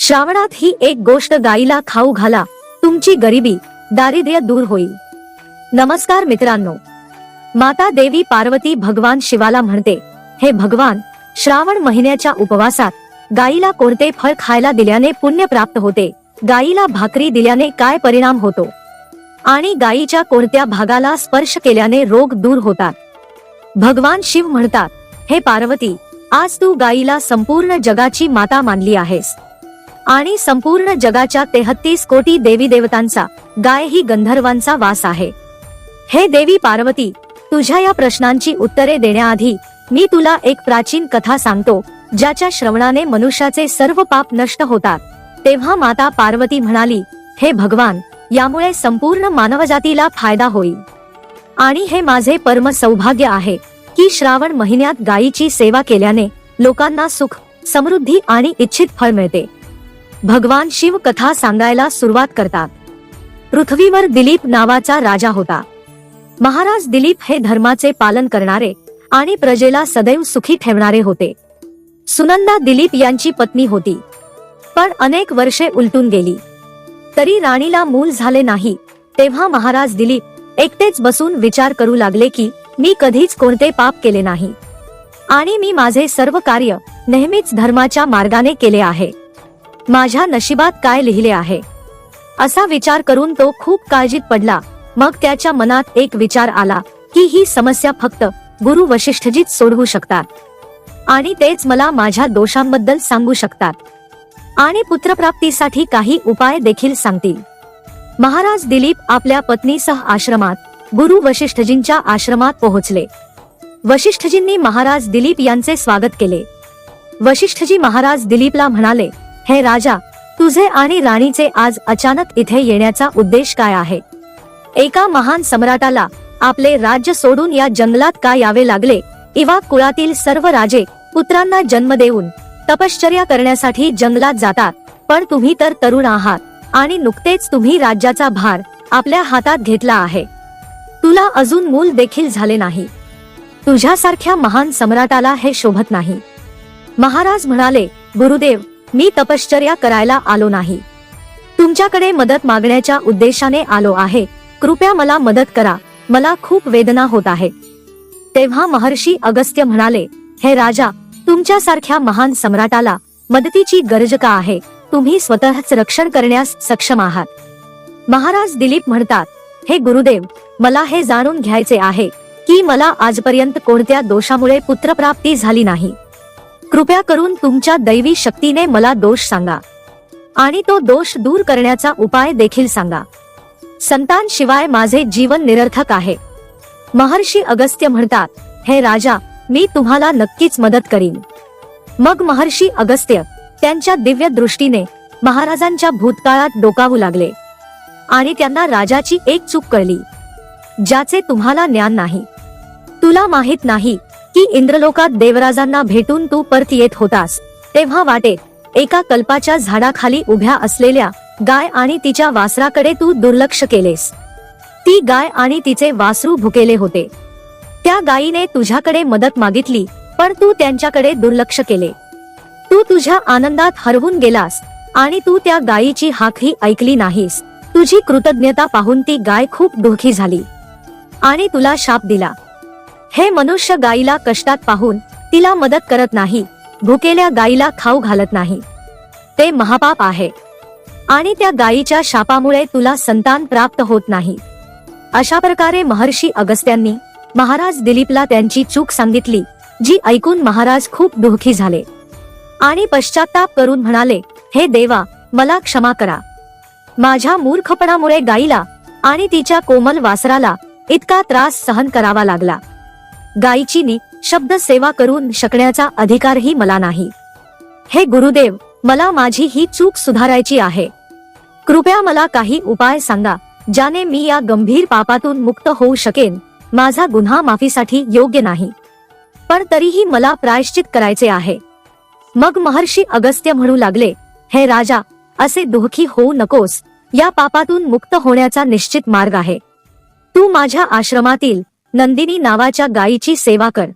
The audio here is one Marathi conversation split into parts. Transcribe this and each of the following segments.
श्रावणात ही एक गोष्ट गाईला खाऊ घाला. तुमची गरिबी दारिद्र्य दूर होईल. नमस्कार मित्रांनो. माता देवी पार्वती भगवान शिवाला म्हणते हे भगवान श्रावण महिन्याच्या उपवासात गाईला कोणते फळ खायला दिल्याने पुण्य प्राप्त होते? गाईला भाकरी दिल्याने काय परिणाम होतो? आणि गायीच्या कोणत्या भागाला स्पर्श केल्याने रोग दूर होतात? भगवान शिव म्हणतात हे पार्वती आज तू गायीला संपूर्ण जगाची माता मानली आहेस. आणि संपूर्ण जगाच्या तेहत्तीस कोटी देवी देवतांचा गाय ही गंधर्वांचा वास आहे. हे देवी पार्वती तुझ्या या प्रश्नांची उत्तरे देण्याआधी मी तुला एक प्राचीन कथा सांगतो ज्याच्या श्रवणाने मनुष्याचे सर्व पाप नष्ट होतात. तेव्हा माता पार्वती म्हणाली हे भगवान यामुळे संपूर्ण मानवजातीला फायदा होईल. आणि हे माझे परम सौभाग्य आहे की श्रावण महिन्यात गायीची सेवा केल्याने लोकांना सुख समृद्धी आणि इच्छित फळ मिळते. भगवान शिव कथा सांगायला सुरुवात करतात. पृथ्वीवर दिलीप नावाचा राजा होता. महाराज दिलीप हे धर्माचे पालन करणारे आणि प्रजेला सदैव सुखी ठेवणारे होते. सुनंदा दिलीप यांची पत्नी होती. पण अनेक वर्षे उलटून गेली. तरी राणीला मूल झाले नाही तेव्हा महाराज दिलीप एकटेच बसून विचार करू लागले की मी कधीच कोणते पाप केले नाही. आणि मी माझे सर्व कार्य नेहमीच धर्माच्या मार्गाने केले आहे. माझ्या नशिबात काय लिहिले आहे? असा विचार करून तो खूप काळजीत पडला. मग त्याच्या मनात एक विचार आला की ही समस्या फक्त गुरु वशिष्ठजीच सोडवू शकतात. आणि तेच मला माझ्या दोषांबद्दल सांगू शकतात. आणि पुत्रप्राप्तीसाठी काही उपाय देखील सांगतील. महाराज दिलीप आपल्या पत्नीसह आश्रमात गुरु वशिष्ठजींच्या आश्रमात पोहोचले. वशिष्ठजींनी महाराज दिलीप यांचे स्वागत केले. वशिष्ठजी महाराज दिलीपला म्हणाले हे राजा तुझे आणि राणीचे आज अचानक इथे येण्याचा उद्देश काय आहे? एका महान सम्राटाला आपले राज्य सोडून या जंगलात का यावे लागले? इवा कुळातील सर्व राजे पुत्रांना जन्म देऊन तपश्चर्या करण्यासाठी जंगलात जातात. पण तुम्ही तर तरुण आहात आणि नुकतेच तुम्ही राज्याचा भार आपल्या हातात घेतला आहे. तुला अजून मूल देखील झाले नाही. तुझ्यासारख्या महान सम्राटाला हे शोभत नाही. महाराज म्हणाले गुरुदेव मी तपश्चर्या करायला आलो नाही. तुमच्याकडे मदत मागण्याच्या उद्देशाने आलो आहे. कृपया मला मदत करा. मला खूप वेदना होत आहे. तेव्हा महर्षी अगस्त्य म्हणाले हे राजा तुमच्यासारख्या महान सम्राटाला मदतीची गरज का आहे? तुम्ही स्वतःच रक्षण करण्यास सक्षम आहात. महाराज दिलीप म्हणतात हे गुरुदेव मला हे जाणून घ्यायचे आहे की मला आजपर्यंत कोणत्या दोषामुळे पुत्रप्राप्ती झाली नाही. कृपया करून तुमच्या दैवी शक्तीने मला दोष सांगा. आणि तो दोष दूर करण्याचा उपाय देखील सांगा. संतान शिवाय माझे जीवन निरर्थक आहे. महर्षी अगस्त्य म्हणतात हे राजा मी तुम्हाला नक्कीच मदत करीन. मग महर्षी अगस्त्य त्यांच्या दिव्य दृष्टीने महाराजांच्या भूतकाळात डोकावू लागले. आणि त्यांना राजाची एक चूक कळली ज्याचे तुम्हाला ज्ञान नाही. तुला माहीत नाही की इंद्रलोकात देवराजांना भेटून तू परत येत होतास. तेव्हा वाटेत एका कल्पाच्या झाडाखाली उभ्या असलेल्या गाय आणि तिच्या वासराकडे तू दुर्लक्ष केलेस. ती गाय आणि तिचे वासरू भुकेले होते. त्या गायीने तुझ्याकडे मदत मागितली पण तू त्यांच्याकडे दुर्लक्ष केले. तू तुझ्या आनंदात हरवून गेलास आणि तू त्या गायीची हाकही ऐकली नाहीस. तुझी कृतज्ञता पाहून ती गाय खूप दुःखी झाली आणि तुला शाप दिला. हे मनुष्य गायीला कष्टात पाहून तिला मदत करत नाही भुकेल्या गायीला खाऊ घालत नाही. ते महापाप आहे. आणि त्या गायीच्या शापामुळे तुला संतान प्राप्त होत नाही. अशा प्रकारे महर्षी अगस्त्यांनी महाराज दिलीपला त्यांची चूक सांगितली जी ऐकून महाराज खूप दुःखी झाले. आणि पश्चाताप करून म्हणाले हे देवा मला क्षमा करा. माझ्या मूर्खपणामुळे गाईला आणि तिच्या कोमल वासराला इतका त्रास सहन करावा लागला. गायीची नि शब्द सेवा करून शकण्याचा अधिकारही मला नाही. हे गुरुदेव मला माझी ही चूक सुधारायची आहे. कृपया मला काही उपाय सांगा ज्याने मी या गंभीर पापातून मुक्त होऊ शकेन माझा गुन्हा माफीसाठी योग्य नाही. पण तरीही मला प्रायश्चित करायचे आहे. मग महर्षी अगस्त्य म्हणू लागले हे राजा असे दुःखी होऊ नकोस या पापातून मुक्त होण्याचा निश्चित मार्ग आहे. तू माझ्या आश्रमातील नंदिनी नावाच्या गायीची सेवा कर.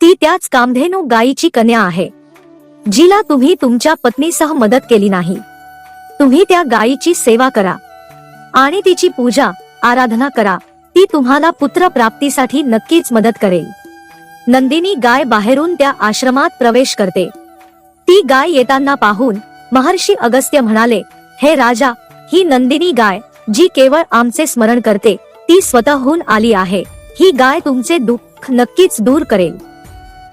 ती त्याच कामधेनू गायीची कन्या आहे. जिला तुम्ही तुमच्या पत्नीसह मदत केली नाही. तुम्ही त्या गायीची सेवा करा. आणि तिची पूजा आराधना करा. ती तुम्हाला पुत्र प्राप्तीसाठी नक्कीच मदत करेल. नंदिनी गाय बाहेरून त्या आश्रमात प्रवेश करते. ती गाय येताना पाहून महर्षी अगस्त्य म्हणाले हे राजा ही नंदिनी गाय जी केवळ आमचे स्मरण करते ती स्वतःहून आली आहे. ही गाय तुमचे दुःख नक्कीच दूर करेल.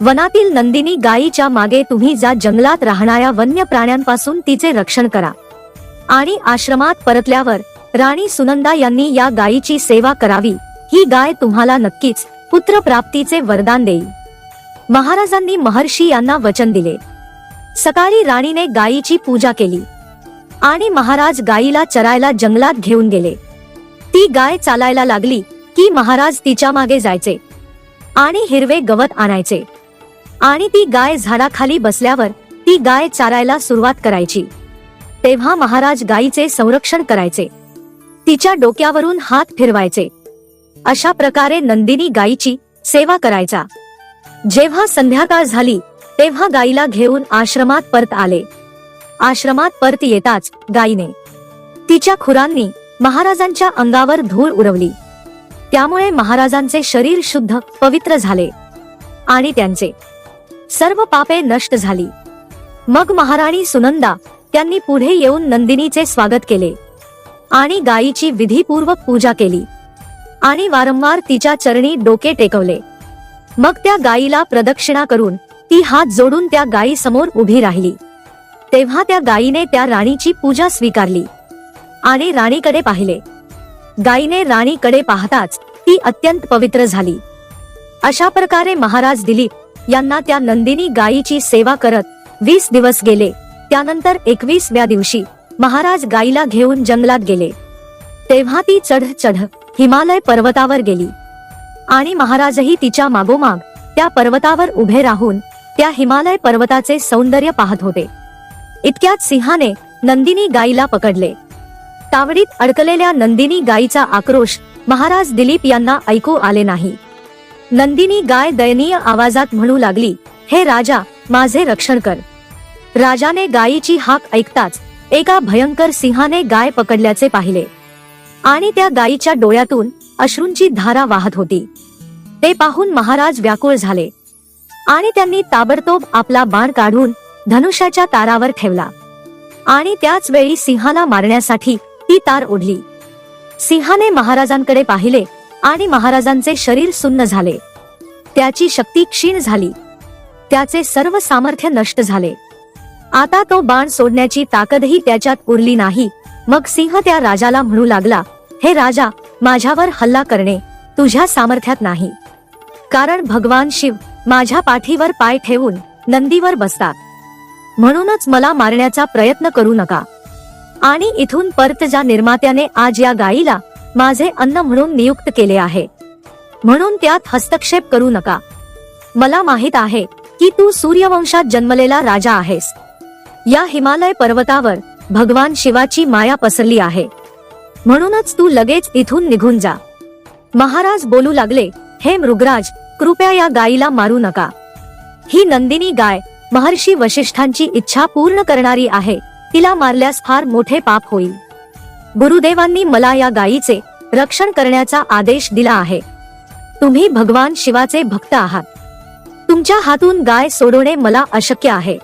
वनातील नंदिनी गायीच्या मागे तुम्ही जा जंगलात राहणाऱ्या वन्य प्राण्यांपासून तिचे रक्षण करा. आणि आश्रमात परतल्यावर राणी सुनंदा यांनी या गायीची सेवा करावी. ही गाय तुम्हाला नक्कीच पुत्र प्राप्तीचे वरदान देईल. महाराजांनी महर्षी यांना वचन दिले. सकाळी राणीने गायीची पूजा केली. आणि महाराज गायीला चरायला जंगलात घेऊन गेले. ती गाय चालायला लागली. की महाराज तिच्यामागे जायचे. आणि हिरवे गवत आणायचे. आणि ती गाय झाडाखाली बसल्यावर ती गाय चारायला सुरुवात करायची. तेव्हा महाराज गायीचे संरक्षण करायचे. तिच्या डोक्यावरून हात फिरवायचे. अशा प्रकारे नंदिनी गायीची सेवा करायचा. जेव्हा संध्याकाळ झाली तेव्हा गायीला घेऊन आश्रमात परत आले. आश्रमात परत येताच गायीने तिच्या खुरांनी महाराजांच्या अंगावर धूळ उडवली. त्यामुळे महाराजांचे शरीर शुद्ध पवित्र झाले. आणि त्यांचे सर्व पापे नष्ट झाली. मग महाराणी सुनंदा त्यांनी पुढे येऊन नंदिनीचे स्वागत केले. आणि गायीची विधीपूर्वक पूजा केली. आणि वारंवार तिच्या चरणी डोके टेकवले. मग त्या गायीला प्रदक्षिणा करून ती हात जोडून त्या गायी समोर उभी राहिली. तेव्हा त्या गायीने त्या राणीची पूजा स्वीकारली. आणि राणीकडे पाहिले. गायीने राणीकडे पाहताच ती अत्यंत पवित्र झाली. अशा प्रकारे महाराज दिलीप यांना त्या नंदिनी गायीची सेवा करत वीस दिवस गेले. त्यानंतर एकवीसव्या दिवशी महाराज गायीला घेऊन जंगलात गेले. तेव्हा ती चढ चढ हिमालय पर्वतावर गेली. आणि महाराजही तिच्या मागोमाग त्या पर्वतावर उभे राहून त्या हिमालय पर्वताचे सौंदर्य पाहत होते. इतक्यात सिंहाने नंदिनी गायीला पकडले. तावडीत अडकलेल्या नंदिनी गायीचा आक्रोश महाराज दिलीप यांना ऐकू आले नाही. नंदिनी गाय दयनीय आवाजात म्हणू लागली हे राजा माझे रक्षण कर. राजाने गायीची हाक ऐकताच एका भयंकर सिंहाने गाय पकडल्याचे पाहिले. आणि त्या गायीच्या डोळ्यातून अश्रूंची धारा वाहत होती. ते पाहून महाराज व्याकुळ झाले. आणि त्यांनी ताबडतोब आपला बाण काढून धनुष्याच्या तारावर ठेवला. आणि त्याच वेळी सिंहाला मारण्यासाठी ती तार ओढली सिंहाने महाराजांकडे पाहिले आणि महाराजांचे शरीर सुन्न झाले. त्याची शक्ती क्षीण झाली. त्याचे सर्व सामर्थ्य नष्ट झाले. आता तो बाण सोडण्याची ताकदही त्याच्यात उरली नाही. मग सिंह त्या राजाला म्हणू लागला हे राजा माझ्यावर हल्ला करणे तुझ्या सामर्थ्यात नाही. कारण भगवान शिव माझ्या पाठीवर पाय ठेवून नंदीवर बसतात. म्हणूनच मला मारण्याचा प्रयत्न करू नका. आणि इथून परत ज्या निर्मात्याने आज या गायीला माझे अन्न म्हणून नियुक्त केले आहे. म्हणून त्यात हस्तक्षेप करू नका. मला माहीत आहे की तू सूर्यवंशात जन्मलेला राजा आहेस. या हिमालय पर्वतावर भगवान शिवाची माया पसरली आहे. म्हणूनच तू लगेच इथून निघून जा. महाराज बोलू लागले हे मृगराज कृपया या गायीला मारू नका. ही नंदिनी गाय महर्षी वशिष्ठांची इच्छा पूर्ण करणारी आहे. तिला मारल्यास फार मोठे पाप होईल. गुरुदेवांनी मला या गायीचे रक्षण करण्याचा आदेश दिला आहे. तुम्ही भगवान शिवाचे भक्त आहात. तुमच्या हातून गाय सोडवणे मला अशक्य आहे.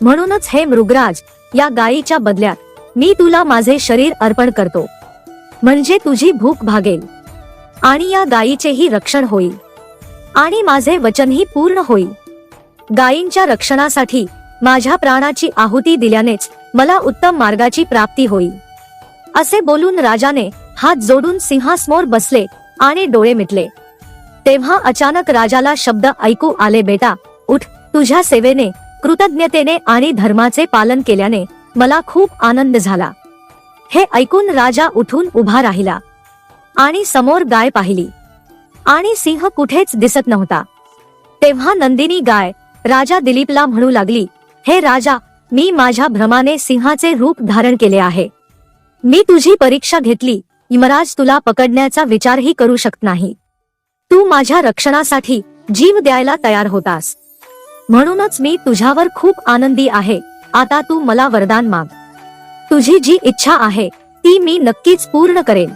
म्हणूनच हे मृगराज या गायीच्या बदल्यात मी तुला माझे शरीर अर्पण करतो. म्हणजे तुझी भूक भागेल. आणि या गायीचेही रक्षण होईल. आणि माझे वचनही पूर्ण होईल. गायींच्या रक्षणासाठी माझ्या प्राणाची आहुती दिल्यानेच मला उत्तम मार्गाची प्राप्ती होईल असे बोलून राजाने हात जोडून सिंहासमोर बसले आणि डोळे मिटले. तेव्हा अचानक राजाला शब्द ऐकू आले बेटा उठ. तुझ्या सेवेने कृतज्ञतेने आणि धर्माचे पालन केल्याने मला खूप आनंद झाला. हे ऐकून राजा उठून उभा राहिला आणि समोर गाय पाहिली. आणि सिंह कुठेच दिसत नव्हता. तेव्हा नंदिनी गाय राजा दिलीपला म्हणू लागली हे राजा मी माझ्या भ्रमाने सिंहाचे रूप धारण केले आहे. मी तुझी परीक्षा घेतली यमराज तुला पकडण्याचा विचारही करू शकत नाही. तू माझ्या रक्षणासाठी जीव द्यायला तयार होतास. म्हणूनच मी तुझ्यावर खूप आनंदी आहे आता तू मला वरदान माग. तुझी जी इच्छा आहे ती मी नक्कीच पूर्ण करेन.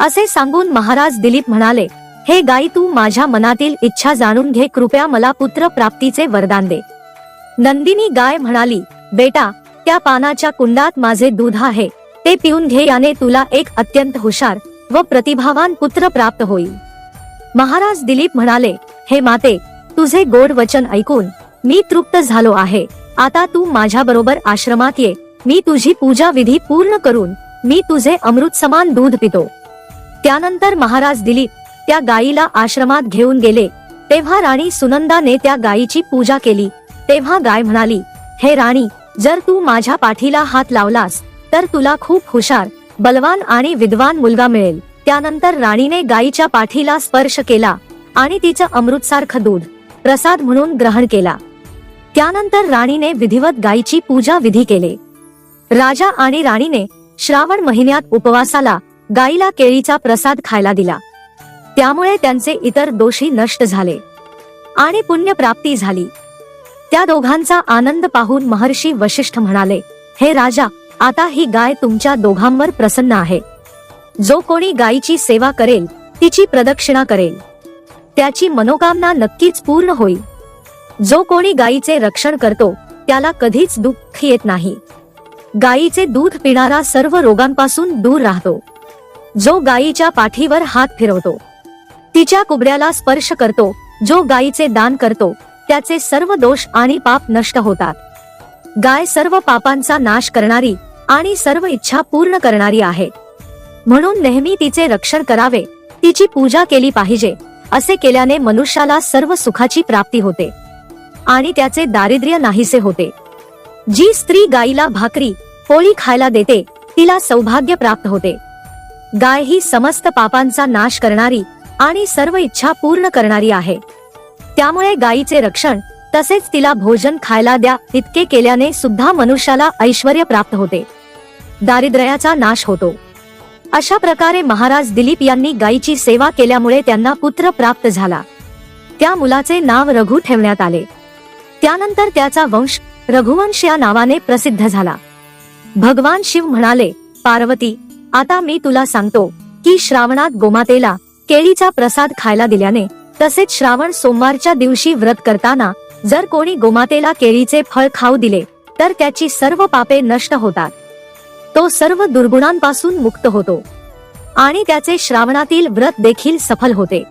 असे सांगून महाराज दिलीप म्हणाले हे गाई तू माझ्या मनातील इच्छा जाणून घे कृपया मला पुत्र प्राप्तीचे वरदान दे. नंदिनी गाय म्हणाली बेटा त्या पानाच्या कुंडात माझे दूध आहे. ते पिऊन घे याने तुला एक अत्यंत हुशार व प्रतिभावान पुत्र प्राप्त होईल. महाराज दिलीप म्हणाले हे माते तुझे गोड वचन ऐकून मी तृप्त झालो आहे. आता तू माझ्या बरोबर आश्रमात ये. मी तुझी पूजा विधी पूर्ण करून मी तुझे अमृत समान दूध पितो. त्यानंतर महाराज दिलीप त्या गायीला आश्रमात घेऊन गेले. तेव्हा राणी सुनंदाने त्या गायीची पूजा केली. तेव्हा गाय म्हणाली हे राणी जर तू माझ्या पाठीला हात लावलास तर तुला खूप हुशार बलवान आणि विद्वान मुलगा मिळेल. त्यानंतर राणीने गायीच्या पाठीला स्पर्श केला आणि तिचं अमृतसारखं दूध प्रसाद म्हणून ग्रहण केला. त्यानंतर राणीने विधिवत गायीची पूजा विधी केले. राजा आणि राणीने श्रावण महिन्यात उपवासाला गायीला केळीचा प्रसाद खायला दिला. त्यामुळे त्यांचे इतर दोषी नष्ट झाले आणि पुण्यप्राप्ती झाली. त्या दोघांचा आनंद पाहून महर्षी वशिष्ठ म्हणाले हे राजा आता ही गाय तुमच्या दोघांवर प्रसन्न आहे. जो कोणी गायीची सेवा करेल तिची प्रदक्षिणा करेल. त्याची मनोकामना नक्कीच पूर्ण होईल. जो कोणी गायीचे रक्षण करतो त्याला कधीच दुःख येत नाही. गायीचे दूध पिणारा सर्व रोगांपासून दूर राहतो. जो गायीच्या पाठीवर हात फिरवतो तिच्या कुबड्याला स्पर्श करतो जो गायीचे दान करतो त्याचे सर्व दोष आणि पाप नष्ट होतात. गाय सर्व पापांचा नाश करणारी आणि सर्व इच्छा पूर्ण करणारी आहे. म्हणून नेहमी तिचे रक्षण करावे तिची पूजा केली पाहिजे असे केल्याने मनुष्याला सर्व सुखाची प्राप्ती होते. आणि त्याचे दारिद्र्य नाहीसे होते. जी स्त्री गायीला भाकरी पोळी खायला देते तिला सौभाग्य प्राप्त होते. गाय ही समस्त पापांचा नाश करणारी आणि सर्व इच्छा पूर्ण करणारी आहे. त्यामुळे गायीचे रक्षण तसेच तिला भोजन खायला द्या इतके केल्याने सुद्धा मनुष्याला ऐश्वर प्राप्त होते. दारिद्र्याचा नाश होतो. अशा प्रकारे महाराज दिलीप यांनी गायीची सेवा केल्यामुळे त्यांना पुत्र प्राप्त झाला. त्या मुलाचे नाव रघु ठेवण्यात आले. त्यानंतर त्याचा वंश रघुवंश या नावाने प्रसिद्ध झाला. भगवान शिव म्हणाले पार्वती आता मी तुला सांगतो की श्रावणात गोमातेला केळीचा प्रसाद खायला दिल्याने तसेच श्रावण सोमवारच्या दिवशी व्रत करताना जर कोणी गोमातेला केळीचे फळ खाऊ दिले तर त्याची सर्व पापे नष्ट होतात. तो सर्व दुर्गुणांपासून मुक्त होतो. आणि त्याचे श्रावणातील व्रत देखील सफल होते.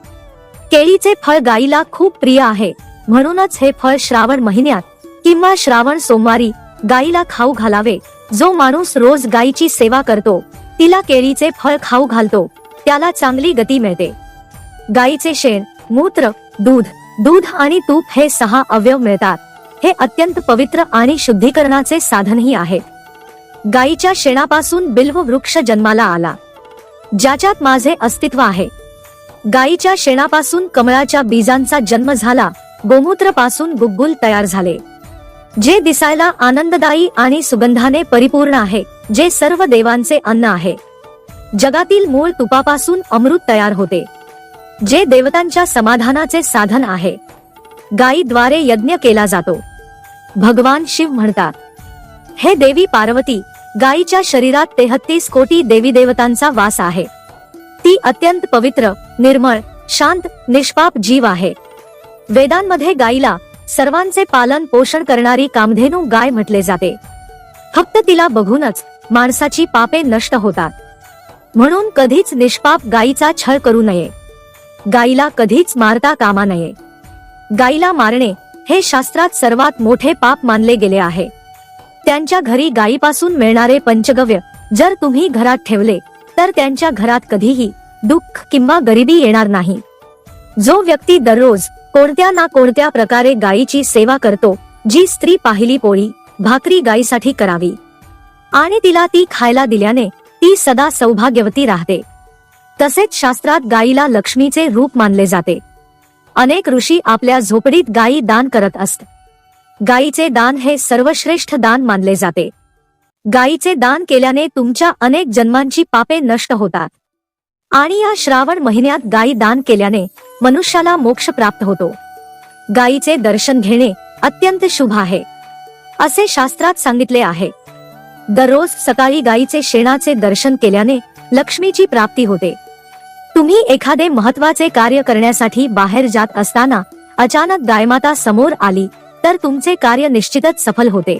केळीचे फळ गायीला खूप प्रिय आहे. म्हणूनच हे फळ श्रावण महिन्यात किंवा श्रावण सोमवारी गायीला खाऊ घालावे. जो माणूस रोज गायीची सेवा करतो तिला केळीचे फळ खाऊ घालतो त्याला चांगली गती मिळते. गायीचे शेण मूत्र दूध दूध आणि तूप हे सहा अवयव मिळतात. हे अत्यंत पवित्र आणि शुद्धीकरणाचे साधनही आहे. गायीच्या शेणापासून बिल्व वृक्ष जन्माला आला. ज्याच्यात माझे अस्तित्व आहे. गायीच्या शेणापासून कमळाच्या बीजांचा जन्म झाला गोमूत्रपासून गुग्गुल तयार झाले. जे दिसायला आनंददायी आणि सुगंधाने परिपूर्ण आहे जे सर्व देवांचे अन्न आहे. जगातील मूळ तुपापासून अमृत तयार होते. जे देवतांच्या समाधानाचे साधन आहे. गायीद्वारे यज्ञ केला जातो. भगवान शिव म्हणतात हे देवी पार्वती गायीच्या शरीरात तेहत्तीस कोटी देवी देवतांचा वास आहे. ती अत्यंत पवित्र निर्मळ शांत निष्पाप जीव आहे. वेदांमध्ये गायीला सर्वांचे पालन पोषण करणारी कामधेनू गाय म्हटले जाते. फक्त तिला बघूनच माणसाची पापे नष्ट होतात. म्हणून कधीच निष्पाप गायीचा छळ करू नये. गाईला कधीच मारता कामा नये. गाईला मारणे हे शास्त्रात सर्वात मोठे पाप मानले गेले आहे. त्यांच्या घरी गायीपासून मिळणारे पंचगव्य जर तुम्ही घरात ठेवले तर त्यांच्या घरात कधीही दुःख किंवा गरिबी येणार नाही. जो व्यक्ती दररोज कोणत्या ना कोणत्या प्रकारे गायीची सेवा करतो जी स्त्री पाहिली पोळी भाकरी गायीसाठी करावी. आणि तिला ती खायला दिल्याने ती सदा सौभाग्यवती राहते. तसेच शास्त्रात गायीला लक्ष्मीचे रूप मानले जाते. अनेक ऋषी आपल्या झोपडीत गायी दान करत असत. गायीचे दान हे सर्वश्रेष्ठ दान मानले जाते. गायीचे दान केल्याने तुमच्या अनेक जन्मांची पापे नष्ट होतात. आणि या श्रावण महिन्यात गायी दान केल्याने मनुष्याला मोक्ष प्राप्त होतो. गायीचे दर्शन घेणे अत्यंत शुभ आहे. असे शास्त्रात सांगितले आहे. दररोज सकाळी गायीचे शेणाचे दर्शन केल्याने लक्ष्मीची प्राप्ती होते. तुम्ही एखादे महत्त्वाचे कार्य करण्यासाठी बाहेर जात असताना अचानक गायमाता समोर आली तर तुमचे कार्य निश्चितच सफल होते.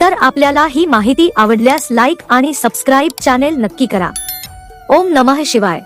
तर आपल्याला ही माहिती आवडल्यास लाईक आणि सबस्क्राईब चॅनेल नक्की करा. ओम नमः शिवाय.